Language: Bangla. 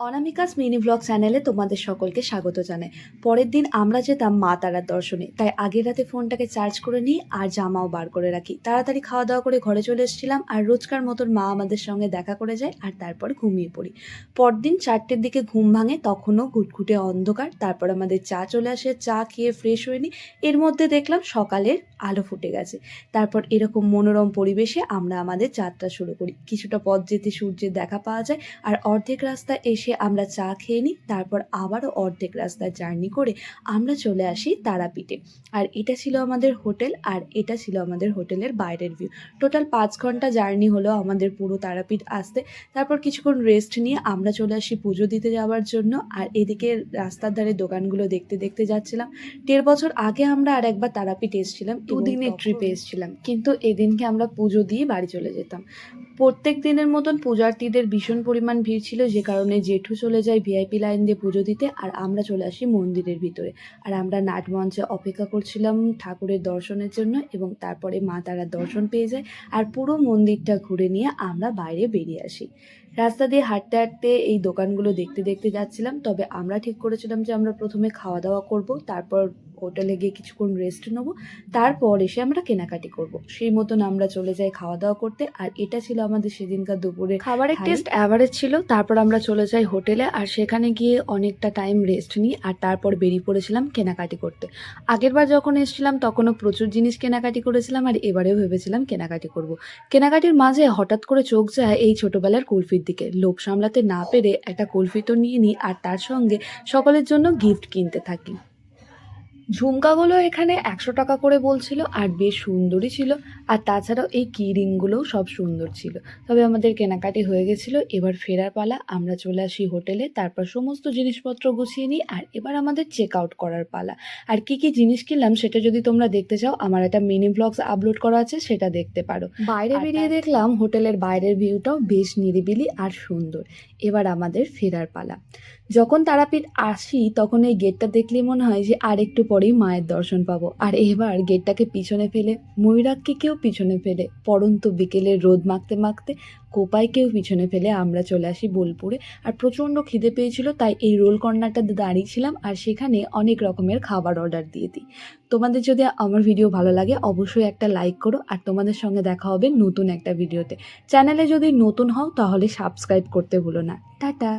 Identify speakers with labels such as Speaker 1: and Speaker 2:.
Speaker 1: অনামিকাস মিনি ব্লগ চ্যানেলে তোমাদের সকলকে স্বাগত জানাই। পরের দিন আমরা যেতাম মা তারার দর্শনে, তাই আগের রাতে ফোনটাকে চার্জ করে নিই আর জামাও বার করে রাখি। তাড়াতাড়ি খাওয়া দাওয়া করে ঘরে চলে এসেছিলাম আর রোজকার মতন মা আমাদের সঙ্গে দেখা করে যায় আর তারপর ঘুমিয়ে পড়ি। পরদিন চারটের দিকে ঘুম ভাঙে, তখনও ঘুটঘুটে অন্ধকার, তারপর আমাদের চা চলে আসে, চা খেয়ে ফ্রেশ হয়ে নিই। এর মধ্যে দেখলাম সকালের আলো ফুটে গেছে। তারপর এরকম মনোরম পরিবেশে আমরা আমাদের যাত্রা শুরু করি। কিছুটা পথ যেতে সূর্যের দেখা পাওয়া যায় আর অর্ধেক রাস্তা এসে আমরা চা খেয়ে নিই তারপর আবারও অর্ধেক রাস্তা জার্নি করে আমরা চলে আসি তারাপীঠে। আর এটা ছিল আমাদের হোটেল আর এটা ছিল আমাদের হোটেলের বাইরের ভিউ টোটাল পাঁচ ঘণ্টা জার্নি হলো আমাদের পুরো তারাপীঠ আসতে। তারপর কিছুক্ষণ রেস্ট নিয়ে আমরা চলে আসি পুজো দিতে যাওয়ার জন্য। আর এদিকে রাস্তার ধারে দোকানগুলো দেখতে দেখতে যাচ্ছিলাম। দেড় বছর আগে আমরা আর একবার তারাপীঠ এসেছিলাম দুদিনের ট্রিপে এসেছিলাম। কিন্তু এদিনকে আমরা পুজো দিয়ে বাড়ি চলে যেতাম। প্রত্যেক দিনের মতন পূজার্থীদের ভীষণ পরিমাণ ভিড় ছিল যে কারণে জেঠু চলে যায় ভিআইপি লাইন দিয়ে পুজো দিতে আর আমরা চলে আসি মন্দিরের ভিতরে। আর আমরা নাট মঞ্চে অপেক্ষা করছিলাম ঠাকুরের দর্শনের জন্য এবং তারপরে মা তারা দর্শন পেয়ে যায় আর পুরো মন্দিরটা ঘুরে নিয়ে আমরা বাইরে বেরিয়ে আসি। রাস্তা দিয়ে হাঁটতে হাঁটতে এই দোকানগুলো দেখতে দেখতে যাচ্ছিলাম, তবে আমরা ঠিক করেছিলাম যে আমরা প্রথমে খাওয়া দাওয়া করব, তারপর হোটেলে গিয়ে কিছুক্ষণ রেস্ট নেব তারপর এসে আমরা কেনাকাটি করব। সেই মতন আমরা চলে যাই খাওয়া দাওয়া করতে আর এটা ছিল আমাদের সেদিনকার দুপুরে খাবারের টেস্ট অ্যাভারেজ ছিল তারপর আমরা চলে যাই হোটেলে আর সেখানে গিয়ে অনেকটা টাইম রেস্ট নিই আর তারপর বেরিয়ে পড়েছিলাম কেনাকাটি করতে। আগেরবার যখন এসেছিলাম তখনও প্রচুর জিনিস কেনাকাটি করেছিলাম আর এবারেও ভেবেছিলাম কেনাকাটি করব। কেনাকাটির মাঝে হঠাৎ করে চোখ যায় এই ছোটবেলার কুলফির দিকে। লোভ সামলাতে না পেরে একটা কুলফি তো নিয়ে নিই আর তার সঙ্গে সকলের জন্য গিফট কিনতে থাকি। ঝুমকাগুলো এখানে একশো টাকা করে বলছিল আর বেশ সুন্দরই ছিল। আর তাছাড়াও এই কি রিংগুলোও সব সুন্দর ছিল। তবে আমাদের কেনাকাটি হয়ে গেছিল এবার ফেরার পালা আমরা চলে আসি হোটেলে তারপর সমস্ত জিনিসপত্র গুছিয়ে নিই আর এবার আমাদের চেক আউট করার পালা। আর কি কি জিনিস কিনলাম সেটা যদি তোমরা দেখতে চাও আমার একটা মিনি ব্লগস আপলোড করা আছে সেটা দেখতে পারো। বাইরে বেরিয়ে দেখলাম হোটেলের বাইরের ভিউটাও বেশ নিরিবিলি আর সুন্দর। এবার আমাদের ফেরার পালা। যখন তারাপীঠ আসি, তখন এই গেটটা দেখলে মনে হয় যে আর একটু পরেই মায়ের দর্শন পাবো। আর এবার গেটটাকে পিছনে ফেলে ময়ূরাককে কেউ পিছনে ফেলে, পরন্ত বিকেলে রোদ মাখতে মাখতে কোপাইকেও পিছনে ফেলে আমরা চলে আসি বোলপুরে। আর প্রচণ্ড খিদে পেয়েছিল, তাই এই রোল কর্নারটাতে দাঁড়িয়েছিলাম আর সেখানে অনেক রকমের খাবার অর্ডার দিয়ে দিই। তোমাদের যদি আমার ভিডিও ভালো লাগে, অবশ্যই একটা লাইক করো আর তোমাদের সঙ্গে দেখা হবে নতুন একটা ভিডিওতে। চ্যানেলে যদি নতুন হও, তাহলে সাবস্ক্রাইব করতে ভুলো না। টাটা!